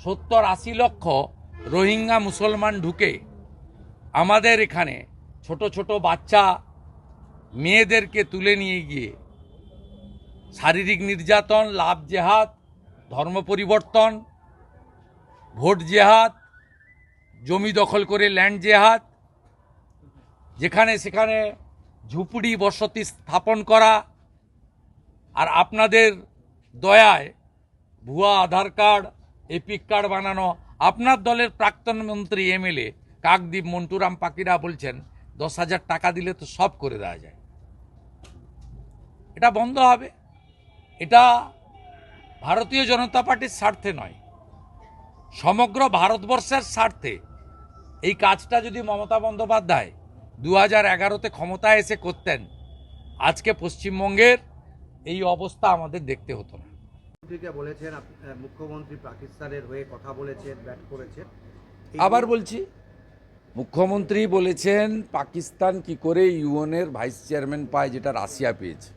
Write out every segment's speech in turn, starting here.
সত্তর আশি লক্ষ রোহিঙ্গা মুসলমান ঢুকে আমাদের এখানে ছোট ছোট বাচ্চা মেয়েদেরকে তুলে নিয়ে গিয়ে শারীরিক নির্যাতন, লাভ জেহাদ, ধর্ম পরিবর্তন, ভোট জেহাদ, জমি দখল করে ল্যান্ড জেহাদ, যেখানে সেখানে ঝুপড়ি বসতি স্থাপন করা আর আপনাদের দয়ায় ভুয়া আধার কার্ড এপিক কার্ড বানানো। আপনার দলের প্রাক্তন মন্ত্রী এমএলএ, কাকদ্বীপ মন্টুরাম পাকিরা বলছেন, দশ হাজার টাকা দিলে তো সব করে দেওয়া যায়। এটা বন্ধ হবে। এটা ভারতীয় জনতা পার্টির স্বার্থে নয়। সমগ্র ভারতবর্ষের স্বার্থে এই কাজটা যদি মমতা বন্দ্যোপাধ্যায় দু হাজার এগারোতে ক্ষমতায় এসে করতেন, আজকে পশ্চিমবঙ্গের এই অবস্থা আমাদের দেখতে হতো না। মুখ্যমন্ত্রীকে বলেছেন মুখ্যমন্ত্রী পাকিস্তানের হয়ে কথা বলেছেন ব্যাট করেছেন। আবার বলছি মুখ্যমন্ত্রী বলেছেন পাকিস্তান কি করে ইউএনের ভাইস চেয়ারম্যান পায় যেটা রাশিয়া পেয়েছে।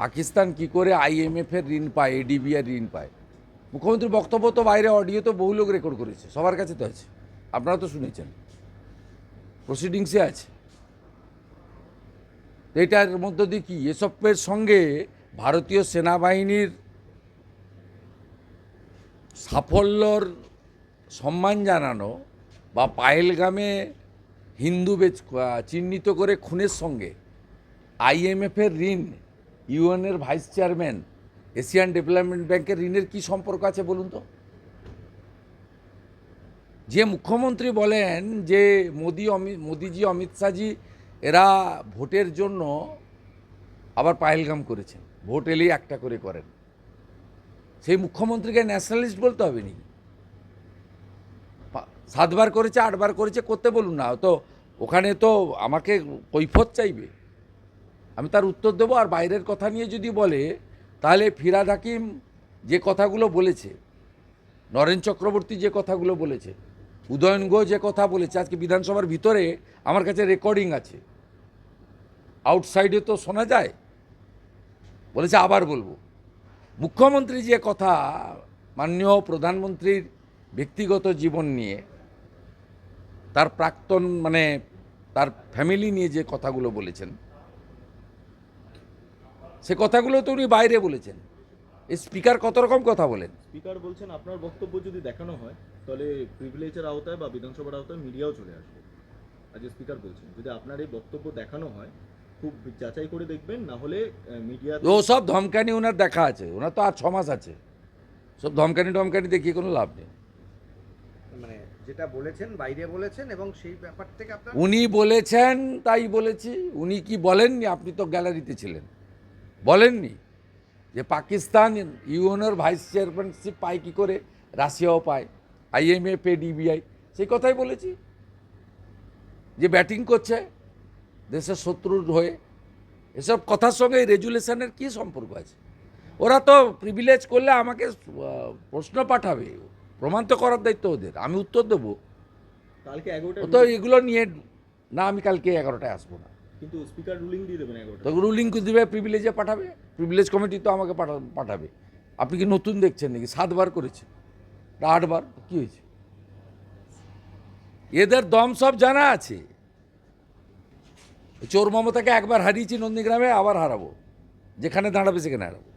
পাকিস্তান কি করে আইএমএফ এর ঋণ পায় এডিবি এর ঋণ পায়। মুখ্যমন্ত্রীর বক্তব্য তো বাইরে অডিও তো বহু লোক রেকর্ড করেছে সবার কাছে তো আছে আপনারা তো শুনেছেন। প্রসিডিংসে আছে। এটার মধ্য দিয়ে কি? এসবের সঙ্গে ভারতীয় সেনাবাহিনীর সাফল্যর সম্মান জানানো বা পায়েলগামে হিন্দু বেচ চিহ্নিত করে খুনের সঙ্গে আইএমএফের ঋণ, ইউএনের ভাইস চেয়ারম্যান, এশিয়ান ডেভেলপমেন্ট ব্যাংকের ঋণের কি সম্পর্ক আছে বলুন তো? যে মুখ্যমন্ত্রী বলেন যে মোদি অমিত মোদিজি, অমিত শাহজি, এরা ভোটের জন্য আবার পায়েলগাম করেছেন। ভোট এলেই একটা করে করেন। সেই মুখ্যমন্ত্রীকে ন্যাশনালিস্ট বলতে হবে নি সাতবার করেছে, আটবার করেছে, করতে বলুন না। তো ওখানে তো আমাকে কৈফত চাইবে। আমি তার উত্তর দেবো। আর বাইরের কথা নিয়ে যদি বলে, তাহলে ফিরাদ হাকিম যে কথাগুলো বলেছে, নরেন চক্রবর্তী যে কথাগুলো বলেছে, উদয়ন গো যে কথা বলেছে, আজকে বিধানসভার ভিতরে আমার কাছে রেকর্ডিং আছে। আউটসাইডে তো শোনা যায়। বলেছে আবার বলব। মুখ্যমন্ত্রী যে কথা, মাননীয় প্রধানমন্ত্রীর ব্যক্তিগত জীবন নিয়ে, তার প্রাক্তন মানে তার ফ্যামিলি নিয়ে যে কথাগুলো বলেছেন, সে কথাগুলো তো উনি বাইরে বলেছেন। স্পিকার কত রকম কথা বলেন? স্পিকার বলছেন, আপনার বক্তব্য যদি দেখানো হয়, তাহলে প্রিভিলেজের আওতায় বা বিধানসভার আওতায় মিডিয়াও চলে আসবে। আজ স্পিকার বলছেন, যদি আপনার এই বক্তব্য দেখানো হয় খুব যাচাই করে দেখবেন না হলে মিডিয়া ও সব ধমকানি ওনার দেখা আছে ওনার তো আর ছ মাস আছে। সব ধমকানি টমকানি দেখিয়ে কোনো লাভ নেই। মানে যেটা বলেছেন বাইরে বলেছেন এবং সেই ব্যাপার থেকে আপনার উনি বলেছেন তাই বলেছি। উনি কি বলেননি? আপনি তো গ্যালারিতে ছিলেন। বলেননি যে পাকিস্তান ইউএনওর ভাইস চেয়ারম্যানশিপ পায় কি করে? রাশিয়াও পায় আইএমএফ ডিবিআই সেই কথাই বলেছি। যে ব্যাটিং করছে দেশের শত্রুর হয়ে এসব কথার সঙ্গে এই রেজুলেশনের কী সম্পর্ক আছে? ওরা তো প্রিভিলেজ করলে আমাকে প্রশ্ন পাঠাবে। প্রমাণ তো করার দায়িত্ব ওদের। আমি উত্তর দেবো। কালকে তো এগুলো নিয়ে না আমি কালকে এগারোটায় আসব না। কিন্তু স্পিকার রুলিং দিয়ে দেবেন এগারোটা তো রুলিং দিবে? প্রিভিলেজে পাঠাবে? প্রিভিলেজ কমিটি তো আমাকে পাঠাবে। আপনি কি নতুন দেখছেন নাকি? সাতবার করেছে। আটবার? কি হয়েছে? এদের দম সব জানা আছে। চোর মমতাকে একবার হারিয়েছি নন্দীগ্রামে আবার হারাবো। যেখানে দাঁড়াবে সেখানে হারাবো।